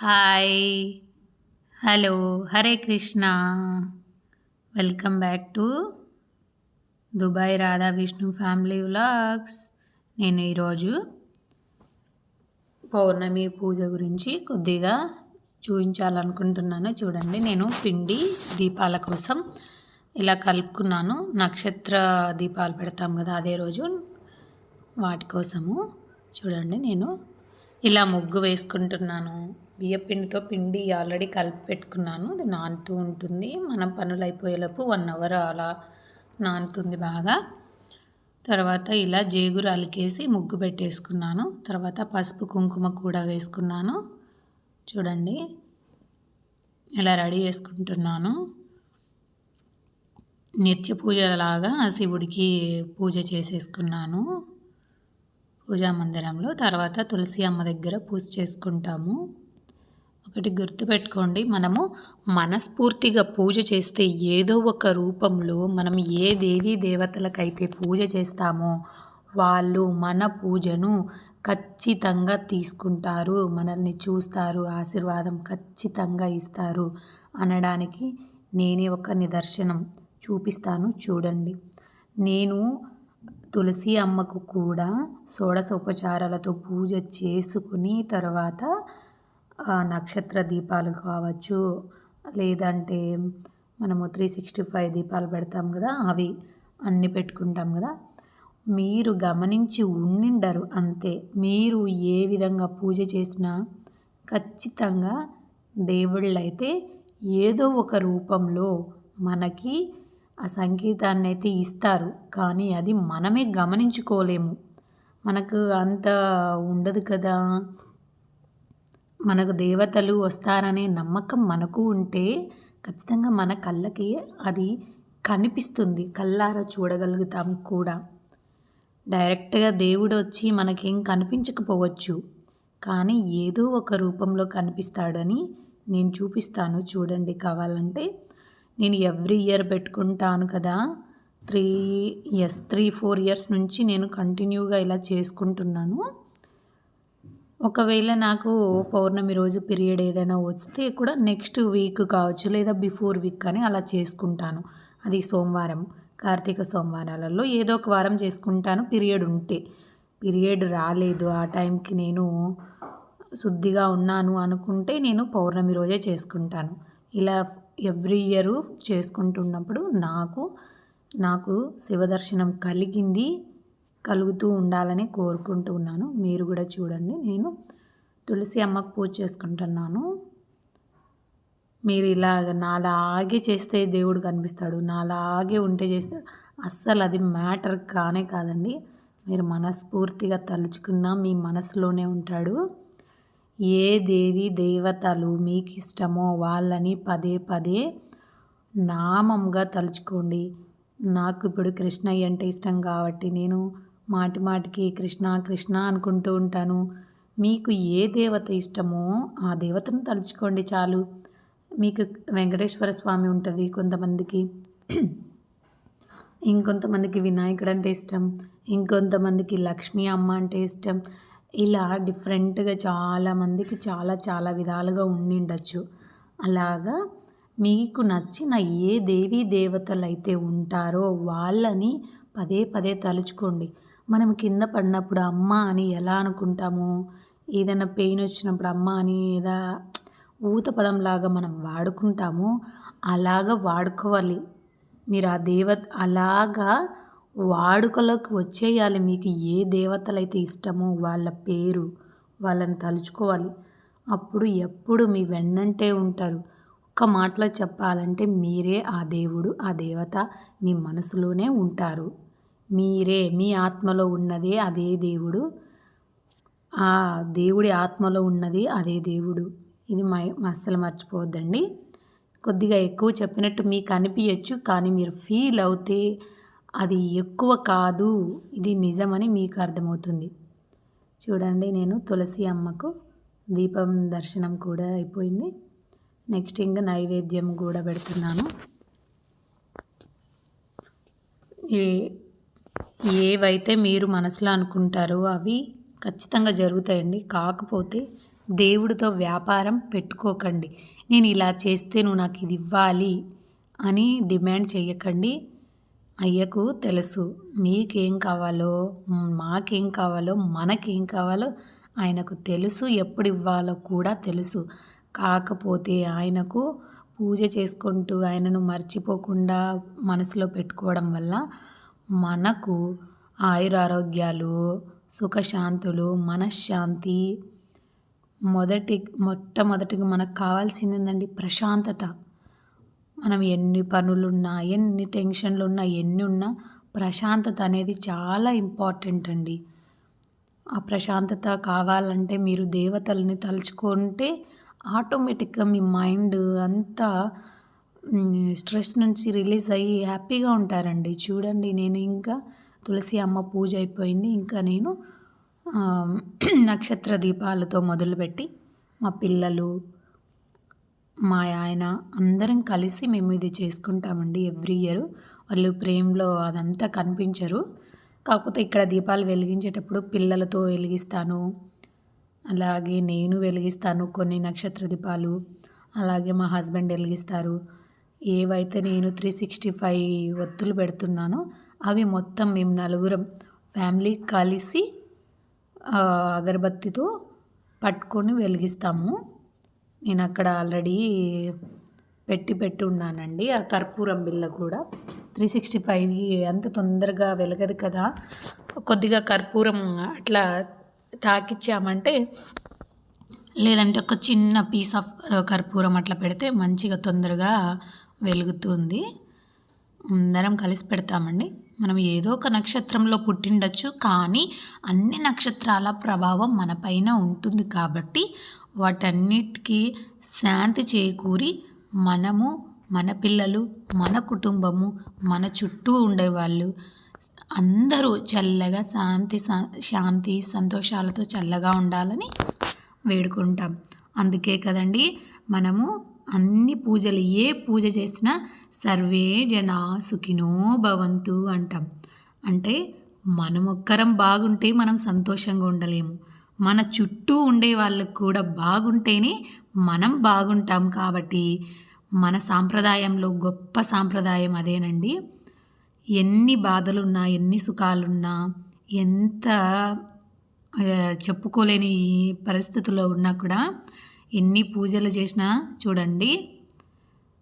Hi. Hello Hare Krishna. Welcome back to Dubai Radha Vishnu family vlogs. నేను ఈరోజు పౌర్ణమి పూజ గురించి కొద్దిగా చూపించాలనుకుంటున్నాను. చూడండి నేను పిండి దీపాల కోసం ఇలా కలుపుకున్నాను. నక్షత్ర దీపాలు పెడతాం కదా అదే రోజు వాటి కోసము. చూడండి నేను ఇలా ముగ్గు వేసుకుంటున్నాను. బియ్యపిండితో పిండి ఆల్రెడీ కలిపి పెట్టుకున్నాను. అది నానుతూ ఉంటుంది. మనం పనులు అయిపోయేలోపు వన్ అవర్ అలా నానుతుంది బాగా. తర్వాత ఇలా జేగురు అలికేసి ముగ్గు పెట్టేసుకున్నాను. తర్వాత పసుపు కుంకుమ కూడా వేసుకున్నాను. చూడండి. ఇలా రెడీ చేసుకుంటున్నాను. నిత్య పూజలాగా శివుడికి పూజ చేసేసుకున్నాను. పూజా మందిరంలో తర్వాత తులసి అమ్మ దగ్గర పూజ చేసుకుంటాము. ఒకటి గుర్తుపెట్టుకోండి. మనము మనస్ఫూర్తిగా పూజ చేస్తే ఏదో ఒక రూపంలో మనం ఏ దేవీ దేవతలకైతే పూజ చేస్తామో వాళ్ళు మన పూజను ఖచ్చితంగా తీసుకుంటారు. మనల్ని చూస్తారు. ఆశీర్వాదం ఖచ్చితంగా ఇస్తారు అనడానికి నేనే ఒక నిదర్శనం చూపిస్తాను చూడండి. నేను తులసి అమ్మకు కూడా షోడశ ఉపచారాలతో పూజ చేసుకుని తర్వాత నక్షత్ర దీపాలు కావచ్చు లేదంటే మనము త్రీ సిక్స్టీ ఫైవ్ దీపాలు పెడతాం కదా అవి అన్నీ పెట్టుకుంటాం కదా. మీరు గమనించి ఉండిండరు అంతే. మీరు ఏ విధంగా పూజ చేసినా ఖచ్చితంగా దేవుళ్ళైతే ఏదో ఒక రూపంలో మనకి ఆ సంగీతాన్ని అయితే ఇస్తారు. కానీ అది మనమే గమనించుకోలేము. మనకు అంత ఉండదు కదా. మనకు దేవతలు వస్తారనే నమ్మకం మనకు ఉంటే ఖచ్చితంగా మన కళ్ళకి అది కనిపిస్తుంది. కళ్ళారా చూడగలుగుతాం కూడా. డైరెక్ట్గా దేవుడు వచ్చి మనకేం కనిపించకపోవచ్చు. కానీ ఏదో ఒక రూపంలో కనిపిస్తాడని నేను చూపిస్తాను చూడండి కావాలంటే. నేను ఎవ్రీ ఇయర్ పెట్టుకుంటాను కదా. Three yes three four years నుంచి నేను కంటిన్యూగా ఇలా చేసుకుంటున్నాను. ఒకవేళ నాకు పౌర్ణమి రోజు పీరియడ్ ఏదైనా వస్తే కూడా నెక్స్ట్ వీక్ కావచ్చు లేదా బిఫోర్ వీక్ అని అలా చేసుకుంటాను. అది సోమవారం కార్తీక సోమవారాలలో ఏదో ఒక వారం చేసుకుంటాను పీరియడ్ ఉంటే. పీరియడ్ రాలేదు ఆ టైంకి నేను శుద్ధిగా ఉన్నాను అనుకుంటే నేను పౌర్ణమి రోజే చేసుకుంటాను. ఇలా ఎవ్రీ ఇయర్ చేసుకుంటున్నప్పుడు నాకు నాకు శివదర్శనం కలిగింది. కలుగుతూ ఉండాలని కోరుకుంటూ ఉన్నాను. మీరు కూడా చూడండి. నేను తులసి అమ్మకు పూజ చేసుకుంటున్నాను. మీరు ఇలాగ నాలాగే చేస్తే దేవుడు కనిపిస్తాడు. నాలాగే ఉంటే చేస్తే అస్సలు అది మ్యాటర్ కానే కాదండి. మీరు మనస్ఫూర్తిగా తలుచుకున్న మీ మనసులోనే ఉంటాడు. ఏ దేవి దేవతలు మీకు ఇష్టమో వాళ్ళని పదే పదే నామంగా తలుచుకోండి. నాకు ఇప్పుడు కృష్ణయ్య అంటే ఇష్టం కాబట్టి నేను మాటి మాటికి కృష్ణ కృష్ణ అనుకుంటూ ఉంటాను. మీకు ఏ దేవత ఇష్టమో ఆ దేవతను తలుచుకోండి చాలు. మీకు వెంకటేశ్వర స్వామి ఉంటుంది కొంతమందికి. ఇంకొంతమందికి వినాయకుడు అంటే ఇష్టం. ఇంకొంతమందికి లక్ష్మీ అమ్మ అంటే ఇష్టం. ఇలా డిఫరెంట్గా చాలామందికి చాలా చాలా విధాలుగా ఉండిండొచ్చు అలాగా మీకు నచ్చిన ఏ దేవీ దేవతలు అయితే ఉంటారో వాళ్ళని పదే పదే తలుచుకోండి. మనం కింద పడినప్పుడు అమ్మ అని ఎలా అనుకుంటాము ఏదైనా పెయిన్ వచ్చినప్పుడు అమ్మ అని ఏదా ఊత పదంలాగా మనం వాడుకుంటాము అలాగా వాడుకోవాలి. మీరు ఆ దేవత అలాగా వాడుకలోకి వచ్చేయాలి. మీకు ఏ దేవతలు అయితే ఇష్టమో వాళ్ళ పేరు వాళ్ళని తలుచుకోవాలి. అప్పుడు ఎప్పుడు మీ వెన్నంటే ఉంటారు. ఒక్క మాటలో చెప్పాలంటే మీరే ఆ దేవుడు ఆ దేవత మీ మనసులోనే ఉంటారు. మీరే మీ ఆత్మలో ఉన్నదే అదే దేవుడు. ఆ దేవుడి ఆత్మలో ఉన్నది అదే దేవుడు. ఇది మై అస్సలు మర్చిపోవద్దండి. కొద్దిగా ఎక్కువ చెప్పినట్టు మీకు అనిపించచ్చు కానీ మీరు ఫీల్ అవుతే అది ఎక్కువ కాదు. ఇది నిజమని మీకు అర్థమవుతుంది. చూడండి నేను తులసి అమ్మకు దీపం దర్శనం కూడా అయిపోయింది. నెక్స్ట్ ఇంకా నైవేద్యం కూడా పెడుతున్నాను. ఏవైతే మీరు మనసులో అనుకుంటారో అవి ఖచ్చితంగా జరుగుతాయండి. కాకపోతే దేవుడితో వ్యాపారం పెట్టుకోకండి. నేను ఇలా చేస్తే నువ్వు నాకు ఇది ఇవ్వాలి అని డిమాండ్ చేయకండి అయ్యకు తెలుసు మీకేం కావాలో మాకేం కావాలో మనకేం కావాలో ఆయనకు తెలుసు ఎప్పుడు ఇవ్వాలో కూడా తెలుసు. కాకపోతే ఆయనకు పూజ చేసుకుంటూ ఆయనను మర్చిపోకుండా మనసులో పెట్టుకోవడం వల్ల మనకు ఆయురారోగ్యాలు సుఖశాంతులు మనశ్శాంతి. మొదటి మొట్టమొదటిగా మనకు కావాల్సింది ఏంటండి ప్రశాంతత. మనం ఎన్ని పనులున్నా ఎన్ని టెన్షన్లు ఉన్నా ఎన్ని ఉన్నా ప్రశాంతత అనేది చాలా ఇంపార్టెంట్ అండి ఆ ప్రశాంతత కావాలంటే మీరు దేవతలని తలుచుకుంటే ఆటోమేటిక్గా మీ మైండ్ అంతా స్ట్రెస్ నుంచి రిలీజ్ అయ్యి హ్యాపీగా ఉంటారండి. చూడండి నేను ఇంకా తులసి అమ్మ పూజ అయిపోయింది. ఇంకా నేను నక్షత్ర దీపాలతో మొదలుపెట్టి మా పిల్లలు మా ఆయన అందరం కలిసి మేము ఇది చేసుకుంటామండి ఎవ్రీ ఇయర్. వాళ్ళు ప్రేమలో అదంతా కనిపించరు. కాకపోతే ఇక్కడ దీపాలు వెలిగించేటప్పుడు పిల్లలతో వెలిగిస్తాను. అలాగే నేను వెలిగిస్తాను కొన్ని నక్షత్ర దీపాలు. అలాగే మా హస్బెండ్ వెలిగిస్తారు. ఏవైతే నేను త్రీ సిక్స్టీ ఫైవ్ ఒత్తులు పెడుతున్నానో అవి మొత్తం మేము నలుగురం ఫ్యామిలీ కలిసి అగరబత్తితో పట్టుకొని వెలిగిస్తాము. నేను అక్కడ ఆల్రెడీ పెట్టి పెట్టి ఉన్నానండి ఆ కర్పూరం బిల్ల కూడా. త్రీ సిక్స్టీ ఫైవ్ అంత తొందరగా వెలగదు కదా. కొద్దిగా కర్పూరం అట్లా తాకిచ్చామంటే లేదంటే ఒక చిన్న పీస్ ఆఫ్ కర్పూరం అట్లా పెడితే మంచిగా తొందరగా వెలుగుతుంది. అందరం కలిసి పెడతామండి. మనం ఏదో ఒక నక్షత్రంలో పుట్టిండొచ్చు కానీ అన్ని నక్షత్రాల ప్రభావం మనపైన ఉంటుంది కాబట్టి వాటన్నిటికీ శాంతి చేకూరి మనము మన పిల్లలు మన కుటుంబము మన చుట్టూ ఉండేవాళ్ళు అందరూ చల్లగా శాంతి శాంతి సంతోషాలతో చల్లగా ఉండాలని వేడుకుంటాం. అందుకే కదండి మనము అన్ని పూజలు ఏ పూజ చేసినా సర్వే జన సుఖినో భవంతు అంటాం. అంటే మనమొక్కరం బాగుంటే మనం సంతోషంగా ఉండలేము. మన చుట్టూ ఉండే వాళ్ళకు కూడా బాగుంటేనే మనం బాగుంటాం కాబట్టి మన సాంప్రదాయంలో గొప్ప సాంప్రదాయం అదేనండి. ఎన్ని బాధలున్నా ఎన్ని సుఖాలున్నా ఎంత చెప్పుకోలేని పరిస్థితుల్లో ఉన్నా కూడా ఎన్ని పూజలు చేసినా చూడండి.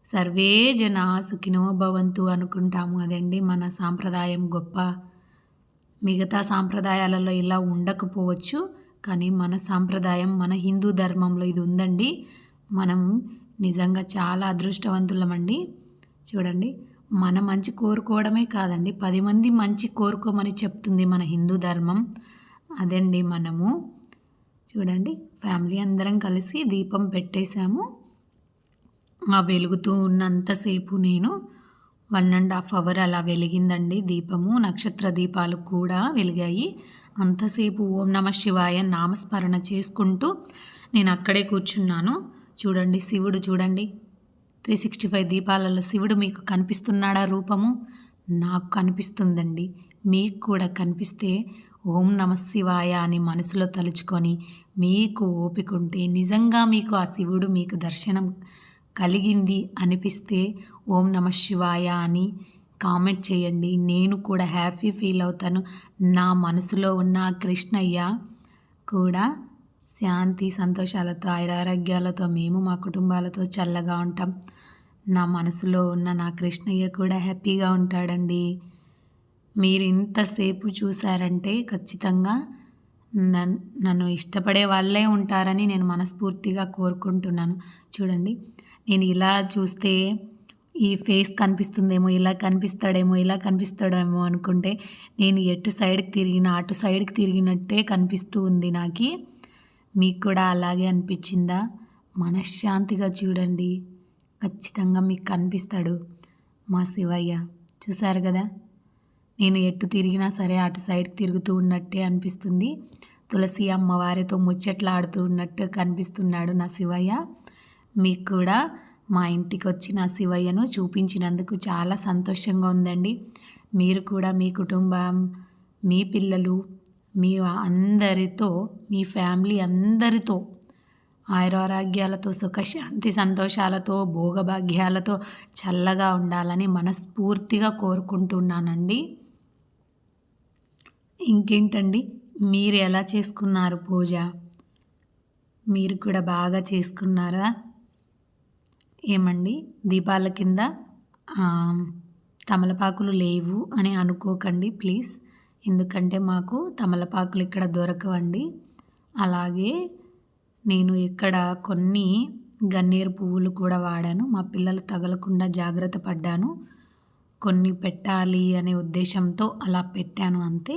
సర్వే జన సుఖినో భవంతు అనుకుంటాము అదండి మన సాంప్రదాయం గొప్ప. మిగతా సాంప్రదాయాలలో ఇలా ఉండకపోవచ్చు కానీ మన సాంప్రదాయం మన హిందూ ధర్మంలో ఇది ఉందండి. మనం నిజంగా చాలా అదృష్టవంతులమండి. చూడండి మన మంచి కోరుకోవడమే కాదండి పది మంది మంచి కోరుకోమని చెప్తుంది మన హిందూ ధర్మం. అదండి మనము చూడండి ఫ్యామిలీ అందరం కలిసి దీపం పెట్టేశాము. ఆ వెలుగుతూ ఉన్నంతసేపు నేను వన్ అండ్ హాఫ్ అవర్ అలా వెలిగిందండి దీపము. నక్షత్ర దీపాలు కూడా వెలిగాయి. అంతసేపు ఓం నమ శివాయ నామస్మరణ చేసుకుంటూ నేను అక్కడే కూర్చున్నాను. చూడండి శివుడు చూడండి. త్రీ సిక్స్టీ ఫైవ్ దీపాలలో శివుడు మీకు కనిపిస్తున్నాడా రూపము? నాకు కనిపిస్తుందండి. మీకు కూడా కనిపిస్తే ఓం నమ శివాయ అని మనసులో తలుచుకొని మీకు ఓపికంటే నిజంగా మీకు ఆ శివుడు మీకు దర్శనం కలిగింది అనిపిస్తే ఓం నమ శివాయ అని కామెంట్ చేయండి. నేను కూడా హ్యాపీ ఫీల్ అవుతాను. నా మనసులో ఉన్న కృష్ణయ్య కూడా శాంతి సంతోషాలతో ఐరారోగ్యాలతో మేము మా కుటుంబాలతో చల్లగా ఉంటాం. నా మనసులో ఉన్న నా కృష్ణయ్య కూడా హ్యాపీగా ఉంటాడండి. మీరు ఇంతసేపు చూసారంటే ఖచ్చితంగా నన్ను ఇష్టపడే వాళ్ళే ఉంటారని నేను మనస్ఫూర్తిగా కోరుకుంటున్నాను. చూడండి నేను ఇలా చూస్తే ఈ ఫేస్ కనిపిస్తుందేమో ఇలా కనిపిస్తాడేమో ఇలా కనిపిస్తాడేమో అనుకుంటే నేను ఎటు సైడ్కి తిరిగిన అటు సైడ్కి తిరిగినట్టే కనిపిస్తూ ఉంది నాకు. మీకు కూడా అలాగే అనిపించిందా? మనశ్శాంతిగా చూడండి. ఖచ్చితంగా మీకు కనిపిస్తాడు మా శివయ్య. చూసారు కదా? నేను ఎటు తిరిగినా సరే అటు సైడ్కి తిరుగుతూ ఉన్నట్టే అనిపిస్తుంది. తులసి అమ్మవారితో ముచ్చట్లాడుతూ ఉన్నట్టు కనిపిస్తున్నాడు నా శివయ్య. మీకు కూడా మా ఇంటికి వచ్చిన శివయ్యను చూపించినందుకు చాలా సంతోషంగా ఉందండి. మీరు కూడా మీ కుటుంబం మీ పిల్లలు మీ అందరితో మీ ఫ్యామిలీ అందరితో ఆయురారోగ్యాలతో సుఖశాంతి సంతోషాలతో భోగభాగ్యాలతో చల్లగా ఉండాలని మనస్ఫూర్తిగా కోరుకుంటున్నానండి. ఇంకేంటండి? మీరు ఎలా చేసుకున్నారు పూజ? మీరు కూడా బాగా చేసుకున్నారా? ఏమండి? దీపాల కింద తమలపాకులు లేవు అని అనుకోకండి ప్లీజ్. ఎందుకంటే మాకు తమలపాకులు ఇక్కడ దొరకవండి. అలాగే నేను ఇక్కడ కొన్ని గన్నేరు పువ్వులు కూడా వాడాను. మా పిల్లలు తగలకుండా జాగ్రత్త పడ్డాను. కొన్ని పెట్టాలి అనే ఉద్దేశంతో అలా పెట్టాను అంతే.